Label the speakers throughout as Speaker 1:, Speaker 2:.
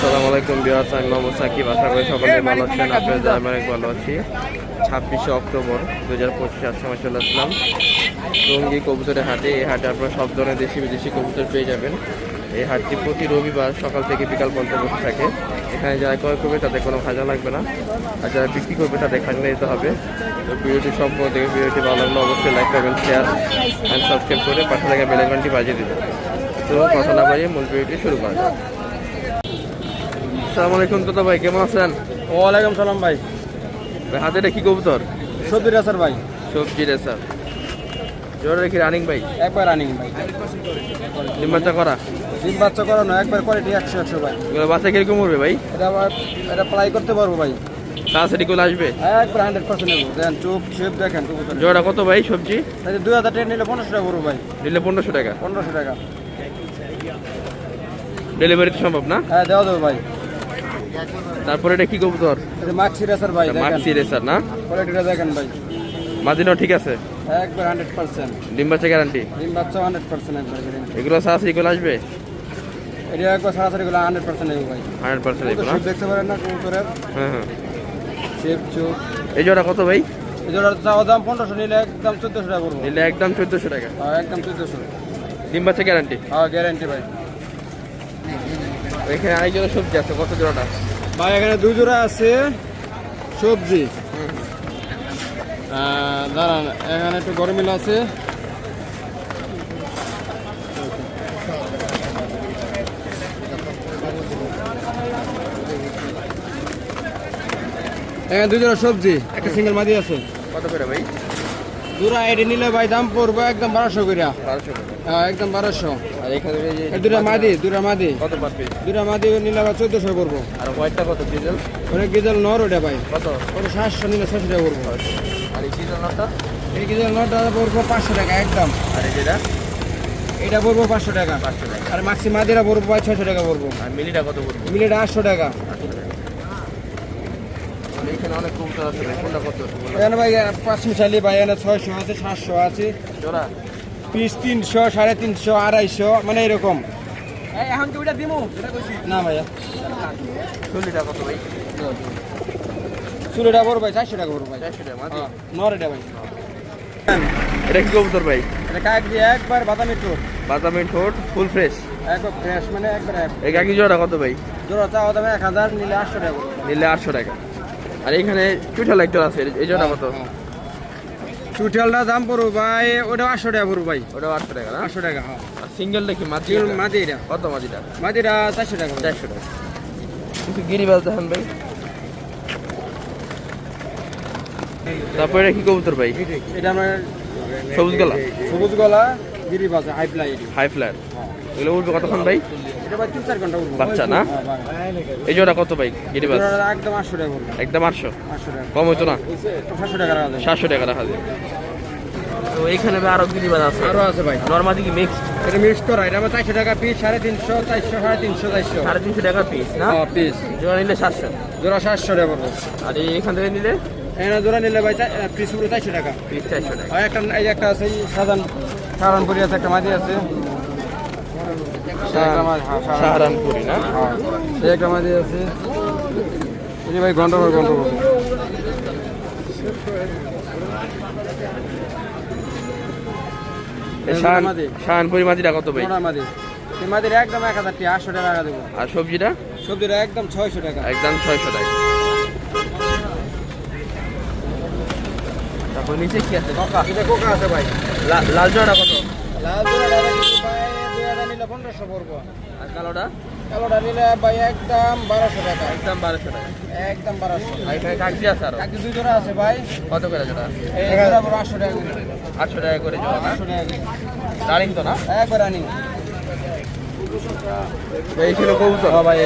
Speaker 1: আসসালামু আলাইকুম বিহার আমি মোহাম্মদ সাকিব। আশা করি সকলে ভালো আছেন। আপনাদের আমি অনেক ভালো আছি। ছাব্বিশে অক্টোবর দু হাজার পঁচিশে আজ সময় চলে আসলাম। টঙ্গি কবুতরের হাটে। এই হাটে আপনারা সব ধরনের দেশি বিদেশি কবুতর পেয়ে যাবেন। এই হাটটি প্রতি রবিবার সকাল থেকে বিকাল পর্যন্ত বসে থাকে। এখানে যারা ক্রয় করবে তাদের কোনো খাজা লাগবে না। আর যারা বিক্রি করবে তাদের খাজনা দিতে হবে। তো ভিডিওটি সম্পূর্ণ দেখে ভিডিওটি ভালো লাগলে অবশ্যই লাইক করবেন শেয়ার অ্যান্ড সাবস্ক্রাইব করে পাশে থাকা বেলাইকনটি বাজিয়ে দেবেন। তো কথা না বাড়িয়ে মূল ভিডিওটি শুরু করা যাক। আসসালামু আলাইকুম তো ভাই কেমন আছেন?
Speaker 2: ওয়ালাইকুম সালাম ভাই।
Speaker 1: ভাই হাতে এটা কি কবুতর?
Speaker 2: সবির আসার ভাই।
Speaker 1: সবজি রে স্যার জোরে রেখে রানিং ভাই?
Speaker 2: একবার রানিং ভাই।
Speaker 1: ডিম্বাচা করা?
Speaker 2: ডিম বাচ্চা করানো একবার কোয়ালিটি একশো একশো ভাই।
Speaker 1: এগুলো বাচ্চা কীরকম উঠবে ভাই?
Speaker 2: এটা আবার এটা প্লাই করতে পারব ভাই।
Speaker 1: তাড়াতাড়ি করে আসবে?
Speaker 2: একবার হান্ড্রেড পার্সেন্ট নেব। দেখেন চোখ শেপ দেখেন
Speaker 1: জোড়া কত ভাই সবজি?
Speaker 2: দুই হাজার টাকা নিলে পনেরোশো টাকা করব ভাই।
Speaker 1: নিলে পনেরোশো টাকা।
Speaker 2: পনেরোশো টাকা।
Speaker 1: ডেলিভারি তো সম্ভব না?
Speaker 2: হ্যাঁ দেওয়া দেবো ভাই।
Speaker 1: তারপরে এটা কি কবুতর?
Speaker 2: এটা মাক্সি রেসার ভাই
Speaker 1: মাক্সি রেসার না?
Speaker 2: কোয়ালিটিটা দেখেন ভাই।
Speaker 1: মাদিনাও ঠিক আছে?
Speaker 2: একবার হান্ড্রেড পার্সেন্ট
Speaker 1: ডিম্বাচা গ্যারান্টি
Speaker 2: ডিম বাচ্চা হান্ড্রেড পার্সেন্ট একবার guarantee।
Speaker 1: এগুলো সারাসরি করে আসবে?
Speaker 2: এটা একবার সরাসরি গুলো হান্ড্রেড পার্সেন্ট নেব ভাই।
Speaker 1: হান্ড্রেড পার্সেন্ট
Speaker 2: কবুতর
Speaker 1: না
Speaker 2: দেখতে পারেন না কবুতরের?
Speaker 1: হ্যাঁ হ্যাঁ।
Speaker 2: শেপ চোখ
Speaker 1: এই জোড়া কত ভাই?
Speaker 2: এই জোড়ার চাওয়া দাম পনেরোশো নিলে একদম চোদ্দোশো টাকা করব
Speaker 1: নিলে একদম চোদ্দোশো টাকা।
Speaker 2: হ্যাঁ একদম চোদ্দোশো।
Speaker 1: ডিম্বাচা গ্যারান্টি
Speaker 2: হ্যাঁ গ্যারান্টি ভাই।
Speaker 1: এখানে আরেকজন সবজি আছে কত জোড়াটা?
Speaker 2: ভাই এখানে দুই জোড়া আছে সবজি। দাঁড়ান এখানে একটু গরমিল আছে। এখানে দুই জোড়া সবজি একটা সিঙ্গেল মাদি আছে।
Speaker 1: কত করে ভাই?
Speaker 2: দুরা এটি নিলে ভাই দাম পড়বে একদম বারোশো করে
Speaker 1: বারোশো টাকা
Speaker 2: একদম বারোশো।
Speaker 1: আর এখানে
Speaker 2: দুটা মাদি দুটা মাদি
Speaker 1: কত পার পিস
Speaker 2: দুটা মাদি নিলে ভাই চোদ্দশো করব
Speaker 1: আর হোয়াইটটা কত ডিজেল
Speaker 2: অনেক গিজাল নর ওটা ভাই।
Speaker 1: কত?
Speaker 2: ওটা সাতশো নিলে ছশো টাকা করব
Speaker 1: আর এই ডিজেলটা
Speaker 2: এই গিজাল নরটা পড়ব পাঁচশো টাকা একদম।
Speaker 1: আর এই যেটা?
Speaker 2: এটা পড়ব পাঁচশো টাকা।
Speaker 1: পাঁচশো টাকা।
Speaker 2: আর মাক্সি মাদিরা পড়ব ভাই ছশো টাকা পড়ব।
Speaker 1: আর মিলিটা কত পড়বে?
Speaker 2: মিলেটা আটশো টাকা।
Speaker 1: এখানে অনেক কবুতর আছে ভাই কোনটা কত?
Speaker 2: ভাই পাঁচ মিশালি ভাই এখানে ছয়শো আছে সাতশো আছে।
Speaker 1: জোড়া?
Speaker 2: পিস তিনশো সাড়ে তিনশো আড়াইশো মানে এরকম। এখন কি ওইটা দিমু? না ভাইয়া।
Speaker 1: কত ভাই?
Speaker 2: চুলোটা ভাই চারশো টাকা ভাই।
Speaker 1: চারশো টাকা
Speaker 2: হ্যাঁ, নর এটা ভাই।
Speaker 1: এটা কি কবুতর ভাই?
Speaker 2: এটা কাক দিয়ে একবার বাদামি
Speaker 1: বাদামি ঠোঁট ফুল ফ্রেশ?
Speaker 2: একবার ফ্রেশ মানে একবার এক
Speaker 1: এই কাকি জোড়া কত ভাই?
Speaker 2: জোড়া চাওয়া দামে এক হাজার নিলে আটশো টাকা
Speaker 1: নিলে আটশো টাকা। আর এখানে চুঠাল একটা আছে এই জোড়া কত?
Speaker 2: চুটিয়ালটা দাম পড়ব ভাই ওটা আটশো টাকা পড়ব ভাই।
Speaker 1: ওটা আটশো টাকা না?
Speaker 2: আটশো টাকা হ্যাঁ।
Speaker 1: সিঙ্গেল দেখি মাঝি
Speaker 2: চিংড়ি
Speaker 1: কত মাঝিটা?
Speaker 2: মাদিটা চারশো টাকা
Speaker 1: চারশো টাকা। কিন্তু গিরিবাজ দেখেন ভাই। তারপরে এটা কি কবুতর ভাই?
Speaker 2: এটা আমার
Speaker 1: সবুজ গলা?
Speaker 2: সবুজ গলা গিরি বাজা হাই ফ্লাই
Speaker 1: হাই ফ্ল্যাট এগুলো উঠবে কতক্ষণ ভাই? বাচ্চা না?
Speaker 2: হ্যাঁ,
Speaker 1: এই জোড়া কত ভাই?
Speaker 2: জোড়াটা একদম আটশো টাকা
Speaker 1: একদম আটশো? কম হতো না?
Speaker 2: সাতশো টাকা
Speaker 1: সাতশো টাকা রাখা যায়। তো এখানে ভাই আরও আছে?
Speaker 2: আরও আছে ভাই।
Speaker 1: নর্মাদি কি মিক্স
Speaker 2: এটা মিক্স করা। এটা আমার চারশো টাকা পিস সাড়ে তিনশো চারশো সাড়ে তিনশো চারশো।
Speaker 1: সাড়ে তিনশো টাকা পিস না?
Speaker 2: হ্যাঁ পিস
Speaker 1: জোড়া নিলে সাতশো।
Speaker 2: জোড়া সাতশো টাকা পড়ব।
Speaker 1: আর এখান থেকে নিলে?
Speaker 2: এখানে জোড়া নিলে ভাই পিস পুরো চারশো টাকা।
Speaker 1: পিস চারশো টাকা।
Speaker 2: আর একটা এই একটা আছে এই সাধারণ সাধারণপুরি আছে একটা মাঝি আছে এই একটা মাঝি, হ্যাঁ, সাধারণ-
Speaker 1: সাহারানপুরি না?
Speaker 2: হ্যাঁ, এই আছে। এই ভাই
Speaker 1: মাদিটা কত
Speaker 2: মাদি মাদির একদম এক হাজার টাকা আটশো টাকা দেবো।
Speaker 1: আর সবজিটা?
Speaker 2: সবজিটা একদম ছয়শো টাকা।
Speaker 1: একদম ছয়শো টাকা। তারপর নিচে কি আছে? কাকা।
Speaker 2: এটা কোকা আছে ভাই।
Speaker 1: লাল জোড়া কত?
Speaker 2: লাল জোড়া নিলে পনেরোশো পড়ব।
Speaker 1: আর কালোটা?
Speaker 2: কালোটা নিলে ভাই একদম বারোশো টাকা।
Speaker 1: একদম বারোশো টাকা।
Speaker 2: একদম বারোশো।
Speaker 1: আর এখানে কাগজি আছে আরও?
Speaker 2: কাকি দুই জোড়া আছে ভাই।
Speaker 1: কত করে জোড়া?
Speaker 2: এই জোড়া আটশো টাকা করে।
Speaker 1: আটশো টাকা করে জোড়া
Speaker 2: আটশো টাকা করে।
Speaker 1: তো না?
Speaker 2: একবার আনি
Speaker 1: এই ছিল কবুতর।
Speaker 2: ভাই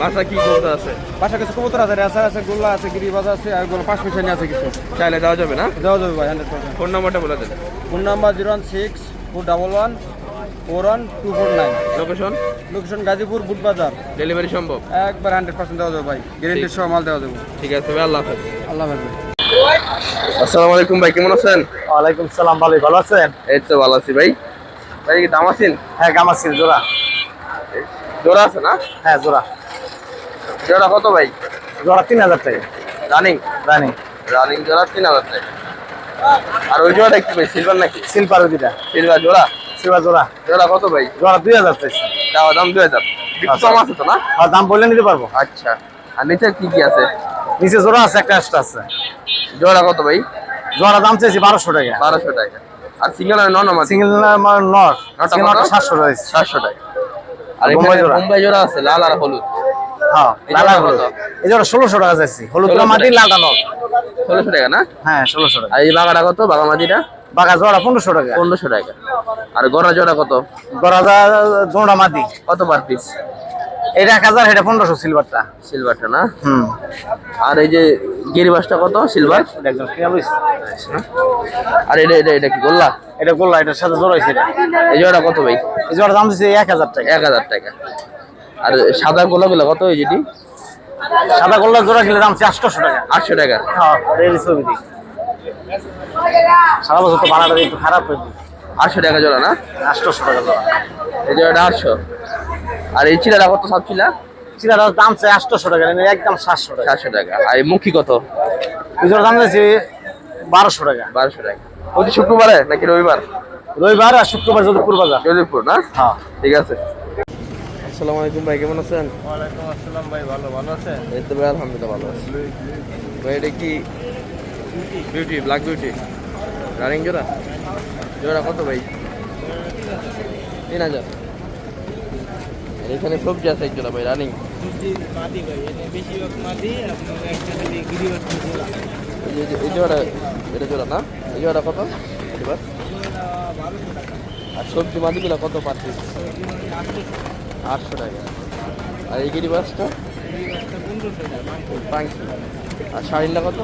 Speaker 1: বাসা কি কবুতর আছে?
Speaker 2: পাশে কিছু কবুতর আছে রেসা আছে গোল্লা আছে গিরিবাজ আছে আর পাঁচ মিশানি আছে কিছু।
Speaker 1: চাইলে দেওয়া যাবে না?
Speaker 2: দেওয়া যাবে ভাই হান্ড্রেড
Speaker 1: ফোন নাম্বারটা বলে দেন।
Speaker 2: Phone number zero one six four double one four one two four nine.
Speaker 1: Location
Speaker 2: location Gazipur Butbazar.
Speaker 1: Delivery সম্ভব?
Speaker 2: একবার হান্ড্রেড পার্সেন্ট দেওয়া যাবে ভাই। গ্যারেন্টির সহ মাল দেওয়া যাবে।
Speaker 1: ঠিক আছে ভাই আল্লাহ হাফেজ।
Speaker 2: আল্লাহ হাফেজ
Speaker 1: আসসালামু আলাইকুম ভাই কেমন আছেন?
Speaker 3: ওয়ালাইকুম সালাম ভালোই ভালো আছেন?
Speaker 1: এই তো ভালো আছি ভাই। ভাই কি দাম আছেন?
Speaker 3: হ্যাঁ গামাসির জোড়া।
Speaker 1: জোড়া আছে না?
Speaker 3: হ্যাঁ জোড়া।
Speaker 1: জোড়া কত ভাই?
Speaker 4: জোড়া তিন হাজার টাকা।
Speaker 1: রানিং
Speaker 4: রানি
Speaker 1: রানিং জোড়া তিন হাজার টাকা। আর ওই জোড়াটা একটু ভাই সিলভার নাকি?
Speaker 4: সিলপার দুইটা।
Speaker 1: সিলভার জোড়া?
Speaker 4: সিলভার জোড়া?
Speaker 1: জোড়া কত ভাই?
Speaker 4: জোড়া দুই হাজার চাইছি।
Speaker 1: চাওয়া দাম দুই হাজার। কম আছে তো না?
Speaker 4: দাম বললে নিতে পারব।
Speaker 1: আচ্ছা। আর নিচে কি কি আছে?
Speaker 4: নিচে জোড়া আছে একটা এক্সট্রা আছে।
Speaker 1: জোড়া কত ভাই?
Speaker 4: জোড়া দাম চাইছি বারোশো টাকা।
Speaker 1: বারোশো টাকা। আর সিঙ্গেল আর নন
Speaker 4: সিঙ্গেল নর
Speaker 1: নটা।
Speaker 4: সাতশো
Speaker 1: টাকা আর
Speaker 4: বোম্বাই জোড়া।
Speaker 1: বোম্বাই জোড়া আছে লাল আর হলুদ।
Speaker 4: হ্যাঁ লাল আর হলুদ। এই জোড়া ষোলোশো টাকা চাইছি। হলুদ
Speaker 1: 1600
Speaker 4: মাটি
Speaker 1: টাকা।
Speaker 4: লালটা
Speaker 1: ষোলোশো টাকা না?
Speaker 4: হ্যাঁ ষোলোশো টাকা।
Speaker 1: আর এই বাগাটা কত? বাগামাটিটা?
Speaker 4: বাঘা জোড়া পনেরোশো টাকা।
Speaker 1: পনেরোশো টাকা। আর গড়া জোড়া কত?
Speaker 4: গড়া জোড়া মাটি
Speaker 1: কত পার পিস
Speaker 4: এটা এক হাজার এটা পনেরোশো সিলভারটা
Speaker 1: সিলভারটা না?
Speaker 4: হুম।
Speaker 1: আর এই যে গিরিবাসটা কত? সিলভার
Speaker 4: কিনা লইছি।
Speaker 1: আর এটা এটা এটা কি গোল্লা?
Speaker 4: এটা গোল্লা এটার সাথে জোড়া হয়েছে
Speaker 1: এই জোড়া কত ভাই?
Speaker 4: এই জোড়া দাম দিচ্ছে এক হাজার টাকা।
Speaker 1: এক হাজার টাকা। আর সাদা গোলাগুলো কত ওই যেটি?
Speaker 4: সাদা গোল্লা জোড়া কিনলে দাম আটশোশো টাকা।
Speaker 1: আটশো টাকা।
Speaker 4: হ্যাঁ ছবি দিই। সারা বছর তো ভাড়াটা একটু খারাপ হয়ে
Speaker 1: আটশো টাকা জোড়া না?
Speaker 4: আটশোশো টাকা জোড়া।
Speaker 1: এই জোড়াটা আটশো। আর এই চিলাটা কত সব চিলা
Speaker 4: চিলাটার দাম চাই আটশোশো টাকা একদম সাতশো টাকা।
Speaker 1: চারশো টাকা। আর এই মুখী কত?
Speaker 4: এই দাম দিয়েছি বারোশো টাকা।
Speaker 1: বারোশো টাকা। প্রতি শুক্রবারে নাকি রবিবার?
Speaker 4: রবিবার আর শুক্রবার যদি পূর্বাজার
Speaker 1: জয়দেবপুর না?
Speaker 4: হ্যাঁ।
Speaker 1: ঠিক আছে। আসসালামু আলাইকুম ভাই কেমন আছেন?
Speaker 2: ওয়ালাইকুম আসসালাম ভাই ভালো ভালো আছেন?
Speaker 1: এই তো ভাই আলহামদুলিল্লাহ ভালো আছি। ভাই এটা কি? বিউটি ব্ল্যাক বিউটি রানিং জোড়া? জোড়া কত ভাই? তিন হাজার। আর এখানে সবজি আছে এক জোড়া ভাই রানিং এই জোড়া এটা জোড়া না? এই জোড়া কত? এবার। আর সবজি মাদিগুলো কত পার আটশো টাকা। আর এই গিরি বাসটা পাঙ্কি আর শাড়িটা কত?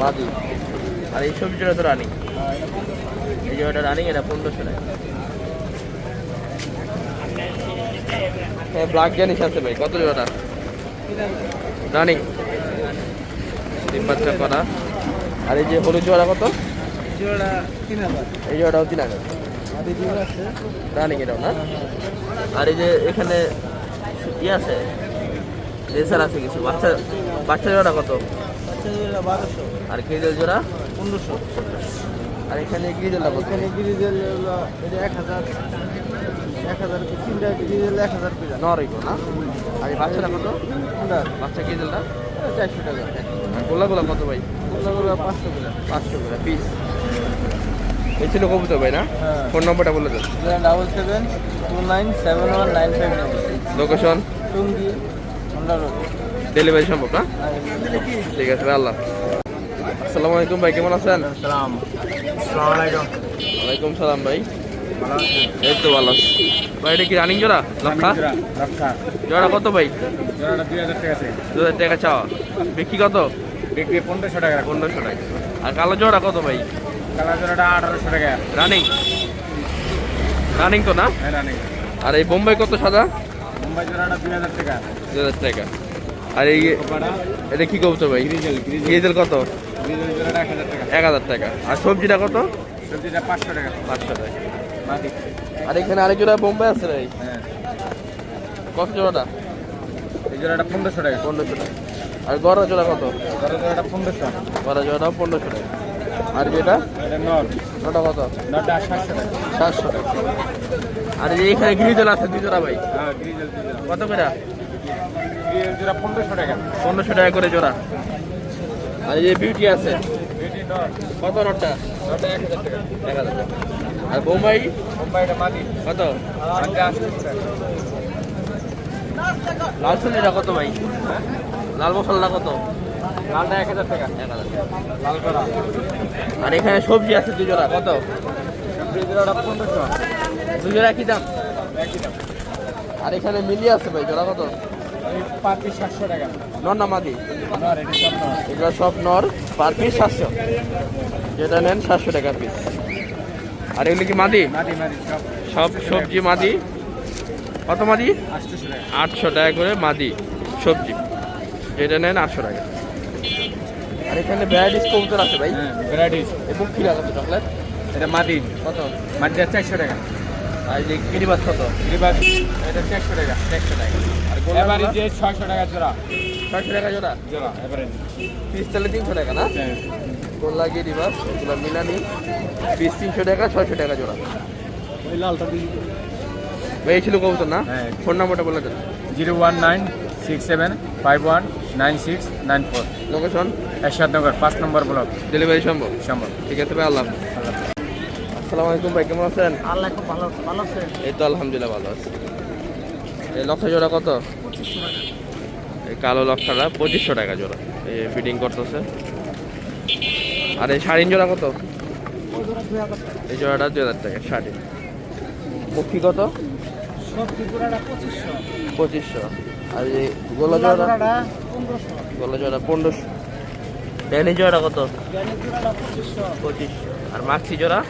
Speaker 1: মাদি। আর এই সবজিটা তো রানিং এই জোড়াটা রানিং এটা পনেরোশো টাকা। হ্যাঁ ব্ল্যাক জানিস আছে ভাই কত জোড়াটা? রানিং তিন বাচ্চা করা আর এই যে হলুদ জোড়া কত এই জোড়াটাও তিন হাজার। রানিং এটাও না? আর এই যে এখানে ইয়ে আছে লেসার আছে কিছু। বাচ্চা বাচ্চা জোড়া কত আর গ্রিজেল জোড়া?
Speaker 2: পনেরোশো।
Speaker 1: আর এখানে গ্রিজেলটা
Speaker 2: এখানে গিরিজেল এটা এক হাজার এক হাজার তিনটা গিরিজেল এক হাজার
Speaker 1: না? আর এই বাচ্চাটা কত? বাচ্চা গ্রিজেলটা
Speaker 2: চারশো টাকা।
Speaker 1: আর গোলাগুলা কত ভাই?
Speaker 2: পাঁচশো
Speaker 1: পাঁচশো করে পিস এই ছিল কবুতর ভাই না?
Speaker 2: হ্যাঁ।
Speaker 1: ফোন নম্বরটা বলে দেন
Speaker 2: double seven two nine seven one nine five
Speaker 1: location
Speaker 2: Tongi
Speaker 1: delivery সম্ভব না? ঠিক আছে আল্লাহ আসসালামু আলাইকুম ভাই কেমন আছেন?
Speaker 4: সালাম আসসালামু আলাইকুম।
Speaker 1: ওয়ালাইকুম সালাম ভাই। এই তো ভালো ভাই এটা কি রানিং জোড়া? লক্ষা? জোড়া কত ভাই?
Speaker 4: জোড়াটা দুই হাজার টাকা
Speaker 1: দু হাজার টাকা চাওয়া। বিক্রি কত?
Speaker 4: বিক্রি পনেরোশো টাকা।
Speaker 1: পনেরোশো টাকা। আর কালো জোড়া কত ভাই?
Speaker 4: কালা জোড়াটা আঠারোশো টাকা।
Speaker 1: রানিং রানিং তো না?
Speaker 4: হ্যাঁ
Speaker 1: আর এই বোম্বাই কত সাদা?
Speaker 4: মুম্বাই জোড়াটা দুই হাজার টাকা।
Speaker 1: দু হাজার টাকা। আর এই এটা কি কবুতর ভাই?
Speaker 4: গ্রিজেল
Speaker 1: কত?
Speaker 4: এক হাজার টাকা।
Speaker 1: আর সবজিটা কত?
Speaker 4: সবজিটা পাঁচশো টাকা।
Speaker 1: পাঁচশো টাকা। আর এখানে আরেক জোড়া বোম্বাই আছে ভাই
Speaker 4: হ্যাঁ।
Speaker 1: কত জোড়াটা?
Speaker 4: এই জোড়াটা পনেরোশো টাকা।
Speaker 1: পনেরোশো টাকা। আর গড়া জোড়া কত?
Speaker 4: কালো জোড়াটা পনেরোশো।
Speaker 1: গড়া জোড়াটাও পনেরোশো টাকা। আর যেটা? ওটা কত?
Speaker 4: নটা সাতশো টাকা।
Speaker 1: সাতশো টাকা। আর এই যে এখানে গ্রিজেল আছে দুই জোড়া ভাই।
Speaker 4: হ্যাঁ
Speaker 1: কত করে?
Speaker 4: জোড়া পনেরোশো টাকা।
Speaker 1: পনেরোশো টাকা করে জোড়া। আর যে বিউটি আছে। কত নোটটা?
Speaker 4: টাকা।
Speaker 1: আর বোম্বাই? কত? লাল কত ভাই? লাল মশলাটা কত?
Speaker 4: লালটা এক হাজার। টাকা লাল
Speaker 1: আর এখানে সবজি আছে দুই জোড়া কত?
Speaker 4: পনেরোশো
Speaker 1: কি দাম? আর এখানে মিলি আছে ভাই, জোড়া কত?
Speaker 4: পার পিস সাতশো টাকা।
Speaker 1: নর না মাদি
Speaker 4: সব নর।
Speaker 1: এগুলো সব নর পার পিস সাতশো। যেটা নেন সাতশো টাকা পিস আর এগুলো কি মাদি?
Speaker 4: সব।
Speaker 1: সব সবজি মাদি? কত মাদি? আটশো টাকা। করে মাদি সবজি। যেটা নেন আটশো টাকা। আর এখানে ভ্যারাইটিস কবুতর আছে ভাই।
Speaker 4: হ্যাঁ ভ্যারাইটিস।
Speaker 1: এবং কি লাগাচ্ছে চকলেট
Speaker 4: এটা মাটি
Speaker 1: কত?
Speaker 4: মাটিটা চারশো টাকা।
Speaker 1: আর যে গিরিবাজ কত?
Speaker 3: রিবাস এটা চারশো টাকা
Speaker 1: একশো টাকা।
Speaker 3: যে ছয়শো টাকা জোড়া।
Speaker 1: ছয়শো টাকা জোড়া?
Speaker 3: জোড়া এবারে।
Speaker 1: পিস তাহলে তিনশো টাকা না? গোল্লা এগুলো মিলানি পিস তিনশো টাকা ছয়শো টাকা জোড়া।
Speaker 3: ওই লালটা
Speaker 1: এই ছিল কবুতর না?
Speaker 3: হ্যাঁ।
Speaker 1: ফোন নাম্বারটা বলে দেন।
Speaker 3: Zero one nine six seven five one nine six nine four.
Speaker 1: Location
Speaker 3: Ershadnagar পাঁচ নম্বর ব্লক।
Speaker 1: ডেলিভারি সম্ভব?
Speaker 3: সম্ভব।
Speaker 1: ঠিক আছে ভাই আল্লাহ আসসালামু আলাইকুম ভাই কেমন আছেন?
Speaker 2: আল্লাহ খুব ভালো ভালো আছে
Speaker 1: এই তো আলহামদুলিল্লাহ ভালো আছে। এই লক্ষা জোড়া কত? এই কালো লক্ষাটা পঁচিশশো টাকা জোড়া। এই ফিটিং করতেছে। আর এই শাড়িন জোড়া কত? এই জোড়াটা দুই হাজার টাকা শাড়ি। মুখি কত?
Speaker 2: পঁচিশশো।
Speaker 1: আর এই গোলা জোড়া গোলা জোড়া পনেরোশো। ড্যানি জোড়া কত?
Speaker 2: পঁচিশশো।
Speaker 1: আর মাছি জোড়া?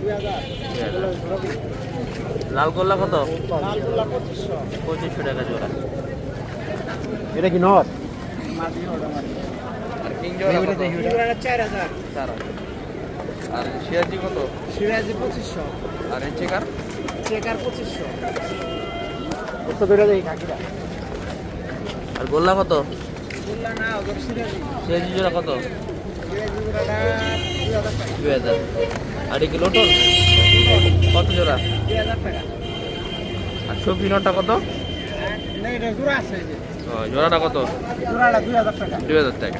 Speaker 2: দুই হাজার।
Speaker 1: দুই হাজার। লাল গোল্লা কত
Speaker 2: পঁচিশশো।
Speaker 1: পঁচিশশো টাকা জোড়া।
Speaker 2: এটা কি নর? মাটি ওটা মাটি
Speaker 1: আর কিং সিরাজি কত?
Speaker 2: সিরাজি পঁচিশশো।
Speaker 1: আর এই চেকার?
Speaker 2: চেকার পঁচিশশো।
Speaker 1: আর গোল্লা কত?
Speaker 2: সিরাজি।
Speaker 1: জোড়া কত?
Speaker 2: দুই হাজার
Speaker 1: আর এই লোটন? কত জোড়া? আর নটটা কত? জোড়াটা কত?
Speaker 2: দুই হাজার টাকা।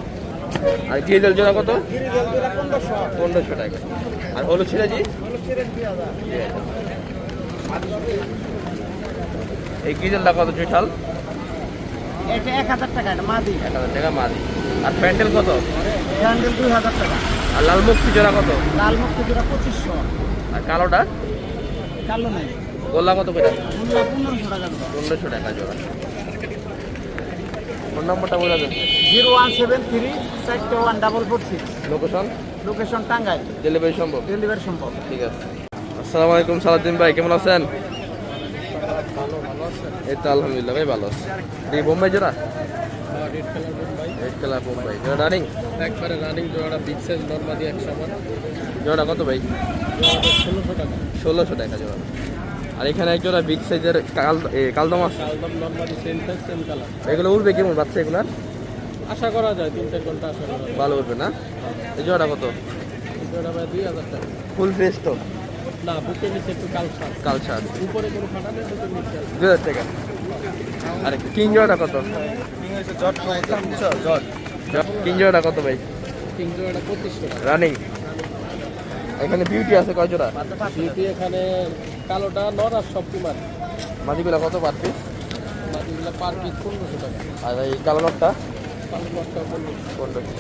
Speaker 1: আর গ্রিজেল জোড়া কত?
Speaker 2: পনেরোশো।
Speaker 1: পনেরোশো টাকা। আর হলুদ সিরাজি। এই গ্রিজেলটা কত চুইঠাল
Speaker 2: এটা এক হাজার টাকা এটা মাদি।
Speaker 1: এক হাজার টাকা মাদি। আর প্যান্ডেল কত?
Speaker 2: ক্যান্ডেল দুই হাজার টাকা।
Speaker 1: আর লাল মুক্তি জোড়া কত?
Speaker 2: লাল মুক্তি জোড়া পঁচিশশো।
Speaker 1: আর কালোটা?
Speaker 2: কালো নেই।
Speaker 1: গোল্লা কত করে?
Speaker 2: পনেরোশো টাকা জোড়া
Speaker 1: পনেরোশো টাকা জোড়া। ফোন নম্বরটা বলে দেন।
Speaker 2: জিরো ওয়ান সেভেন থ্রি চারটে one double four six.
Speaker 1: Location
Speaker 2: location Tangail.
Speaker 1: Delivery সম্ভব?
Speaker 2: ডেলিভারি সম্ভব।
Speaker 1: ঠিক আছে। আসসালামু আলাইকুম সালাদ্দিন ভাই কেমন আছেন? এই তো আলহামদুলিল্লাহ ভাই ভালো আছে। এই বোম্বাই জোড়া? Red colour Bombay. জোড়া রানিং
Speaker 3: একবারে রানিং জোড়াটা বিগ সাইজ নর্মালি একশো সমান।
Speaker 1: জোড়া কত ভাই?
Speaker 3: ষোলোশো টাকা।
Speaker 1: ষোলোশো টাকা জোড়া। আর এখানে এক জোড়া বিগ সাইজের কাল এ, কালদম আছে?
Speaker 3: কালদম normally same size same colour
Speaker 1: এগুলো উঠবে কেমন বাচ্চা এগুলার?
Speaker 3: আশা করা যায় তিন চার ঘণ্টা আশা করা যায়।
Speaker 1: ভালো উঠবে না? এই জোড়া কত?
Speaker 3: জোড়া ভাই দুই হাজার টাকা।
Speaker 1: ফুল ফ্রেশ তো?
Speaker 3: না বুকের নিচে একটু কাল সার।
Speaker 1: কাল
Speaker 3: উপরে কোনো ফাটা নেই বুকের নিচে
Speaker 1: দু হাজার টাকা। আর কিং জোড়াটা কত?
Speaker 2: জট
Speaker 1: কিং জোড়াটা কত ভাই?
Speaker 3: জোড়াটা পঁচিশশো
Speaker 1: রানিং। এখানে বিউটি আছে কয় জোড়া
Speaker 3: সিটি এখানে কালোটা নর আর সব কুমার
Speaker 1: মাদিগুলা কত পার পিস
Speaker 3: পার পিস পনেরোশো টাকা।
Speaker 1: আর এই কালো নটটা
Speaker 3: কালো নরটা পনেরোশো।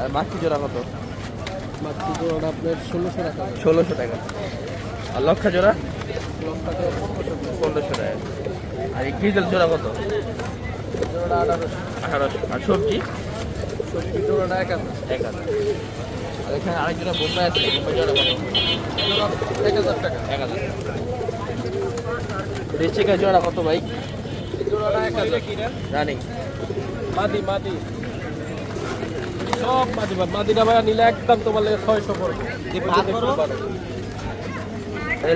Speaker 1: আর মাছি জোড়া কত?
Speaker 3: মাছি জোড়াটা আপনার ষোলোশো টাকা।
Speaker 1: ষোলোশো টাকা। আর লক্ষা জোড়া?
Speaker 3: পনেরোশো টাকা।
Speaker 1: আর এই গ্রিজেল জোড়া কত?
Speaker 3: জোড়াটা আঠারোশো।
Speaker 1: আঠারোশো। আর সবজি?
Speaker 3: জোড়াটা এক হাজার
Speaker 1: এক হাজার আর এখানে আরেক বোম্বাই আছে বোম্বাই জোড়া কত
Speaker 3: এক হাজার টাকা।
Speaker 1: এক হাজার রেচিকা জোড়া কত ভাই?
Speaker 3: জোড়াটা এক হাজার।
Speaker 1: রানিং।
Speaker 3: মাদি মাদি। সব মাদি মাদিটা ভাইয়া নিলে একদম তোমার ছয়শো পড়বে।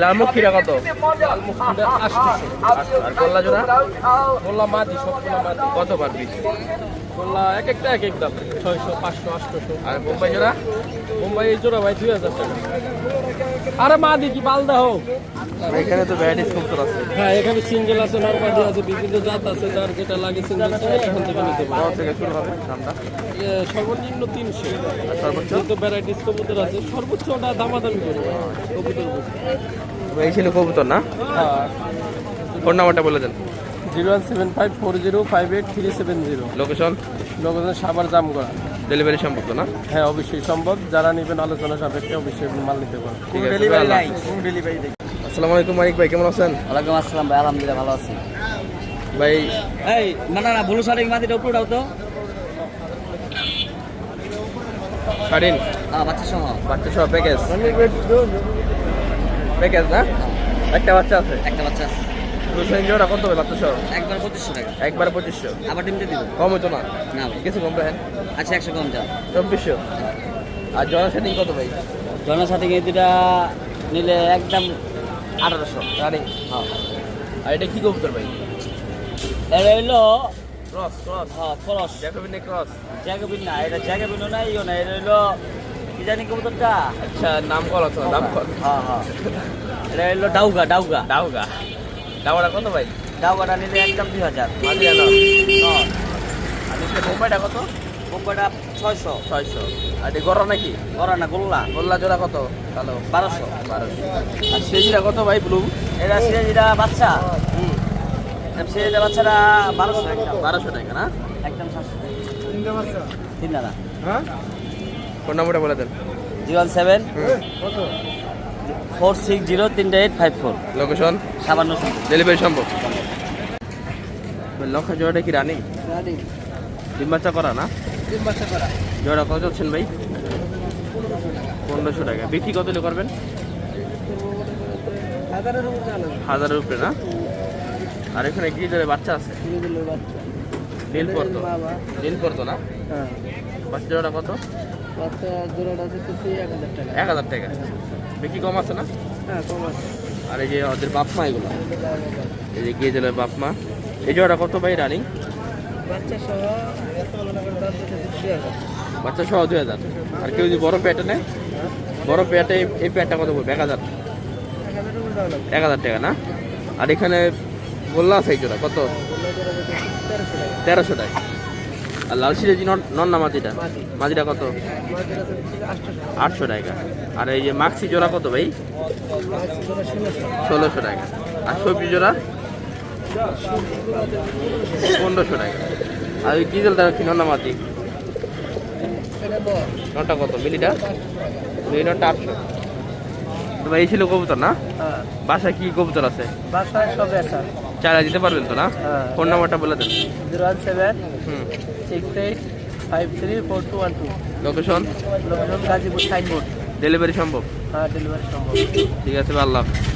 Speaker 1: লালমুখিরা কত? আর গোল্লা জোড়া?
Speaker 3: বললাম মাদি সবগুলো মাদি।
Speaker 1: কত পার
Speaker 3: এক একটা এক এক দাম। ছয়শো পাঁচশো আটশোশো
Speaker 1: আর বোম্বাই জোড়া?
Speaker 3: মুম্বাই জোড়া ভাই দুই হাজার টাকা। আরে পালদা হোক।
Speaker 1: এখানে তো ভ্যারাইটিস কবুতর আছে।
Speaker 3: হ্যাঁ এখানে সিঙ্গেল আছে আছে বিভিন্ন জাত আছে যার যেটা লাগে সিঙ্গেল এখান থেকে নিতে পারে
Speaker 1: থেকে শুরু হবে দামটা?
Speaker 3: সর্বনিম্ন তিনশো।
Speaker 1: সর্বোচ্চ?
Speaker 3: যেহেতু ভ্যারাইটিস কবুতর আছে। সর্বোচ্চ ওটা দামাদামি করব কবুতর
Speaker 1: এই ছিল কবুতর না?
Speaker 3: হ্যাঁ।
Speaker 1: ফোন নাম্বারটা বলে দেন।
Speaker 3: Zero one seven five four zero five eight three seven zero.
Speaker 1: Location
Speaker 3: location Savar জাম করা
Speaker 1: ডেলিভারি সম্ভব না?
Speaker 3: হ্যাঁ অবশ্যই সম্ভব যারা নেবেন আলোচনা সাপেক্ষে অবশ্যই আপনি মাল নিতে পারেন
Speaker 1: ঠিক আছে আসসালামু আলাইকুম মানিক ভাই কেমন আছেন?
Speaker 2: ওয়ালাইকুম আসসালাম ভাই আলহামদুলিল্লাহ ভালো আছি।
Speaker 1: ভাই
Speaker 2: এই না না না ভুলু শাড়ি উপরে দাও তো।
Speaker 1: শাড়িন
Speaker 2: হ্যাঁ বাচ্চা সহ।
Speaker 1: বাচ্চা সব প্যাকেজ প্যাকেজ না? একটা বাচ্চা আছে।
Speaker 2: একটা বাচ্চা আছে।
Speaker 1: দুশো কত হবে? বাচ্চা
Speaker 2: একবার পঁচিশশো টাকা।
Speaker 1: একবার পঁচিশশো?
Speaker 2: আবার ডিমটা দিব।
Speaker 1: কম হতো না?
Speaker 2: না ভাই।
Speaker 1: কিছু কম রাখেন
Speaker 2: আচ্ছা একশো কম যাও
Speaker 1: চব্বিশশো? আর জনা সেটিং কত ভাই?
Speaker 2: জনসাথী এই দুটা নিলে একদম
Speaker 5: আঠারোশো।
Speaker 1: রানিং
Speaker 5: হ্যাঁ।
Speaker 1: আর এটা কি কবুতর ভাই?
Speaker 5: এটা হইল
Speaker 1: ক্রস ক্রস
Speaker 5: হ্যাঁ খরচ
Speaker 1: জ্যাকোবিনে ক্রস
Speaker 5: জ্যাগাবিন না এটা জ্যাগাবিনও না ইও না এটা হইল কি জানি কবুতরটা?
Speaker 1: আচ্ছা নাম কল আছে নাম কল।
Speaker 5: হ্যাঁ হ্যাঁ। এটা হইল ডাউগা ডাউগা
Speaker 1: ডাউগা ডাউগা কত ভাই?
Speaker 5: ডাউগাটা নিলে একদম দুই হাজার।
Speaker 1: মাঝে
Speaker 5: হ্যাঁ
Speaker 1: আর এটা মুম্বাইটা কত?
Speaker 5: কোম্পানিটা ছয়শো।
Speaker 1: ছয়শো। আর এটা গরম নাকি?
Speaker 5: করা না গোল্লা।
Speaker 1: গোল্লা জোড়া কত? কালো
Speaker 5: বারোশো।
Speaker 1: বারোশো। আর সেজিটা কত ভাই ব্লু?
Speaker 5: এটা সিরাজিটা বাচ্চা। হুম। সিরাজিটা বাচ্চাটা বারোশো একদম
Speaker 1: বারোশো টাকা না?
Speaker 5: একদম সাতশো তিন দাদা
Speaker 1: ফোন নম্বরটা বলে দেন।
Speaker 5: Zero seven four six zero তিনটে এইট ফাইভ ফোর।
Speaker 1: লোকেশন
Speaker 5: সাবান্ন
Speaker 1: ডেলিভারি সম্ভব? লক্ষা জোড়াটা কি রানিং। ডিম বাচ্চা করা না? জোড়া কত যাচ্ছেন ভাই? পনেরোশো টাকা। বিক্রি কত করবেন? হাজারের উপরে না? আর এখানে কি জোড়ে বাচ্চা আছে? নীল পড়তো নীল পড়তো না? বাচ্চা জোড়া কত? বাচ্চা জোড়াটা আছে এক হাজার টাকা। বিক্রি কম আছে না? আর এই যে ওদের বাপ মা এগুলো এই যে গিয়ে দিলে বাপ মা এই জোড়া কত ভাই রানিং? বাচ্চা সহ দুই হাজার। আর কেউ যদি বড় প্যাটে নেয় বড় প্যাটে এই প্যাটটা কত পড়বে? এক হাজার। এক হাজার টাকা না? আর এখানে গোল্লা আছে এই জোড়া কত? তেরোশো টাকা। আর লাল সিরেজি নন না মাটিটা? মাটিটা কত? আটশো টাকা। আর এই যে মাক্সি জোড়া কত ভাই? ষোলোশো টাকা। আর সবজি জোড়া? পনেরোশো টাকা। আর ওই ডিজেল তারা কি নন্না মাটি? নটা কত? মিলিটা? মিলি নটা আটশো। ভাই এই ছিল কবুতর না? বাসায় কি কবুতর আছে?
Speaker 5: বাসায় সব একটা
Speaker 1: চারা দিতে পারবেন তো না?
Speaker 5: হ্যাঁ।
Speaker 1: ফোন নাম্বারটা বলে দেন।
Speaker 5: Zero one seven
Speaker 1: hmm.
Speaker 5: Six eight five three four two one two
Speaker 1: location
Speaker 5: location Gazipur signboard
Speaker 1: delivery সম্ভব?
Speaker 5: হ্যাঁ ডেলিভারি সম্ভব।
Speaker 1: ঠিক আছে আল্লাহ হাফেজ।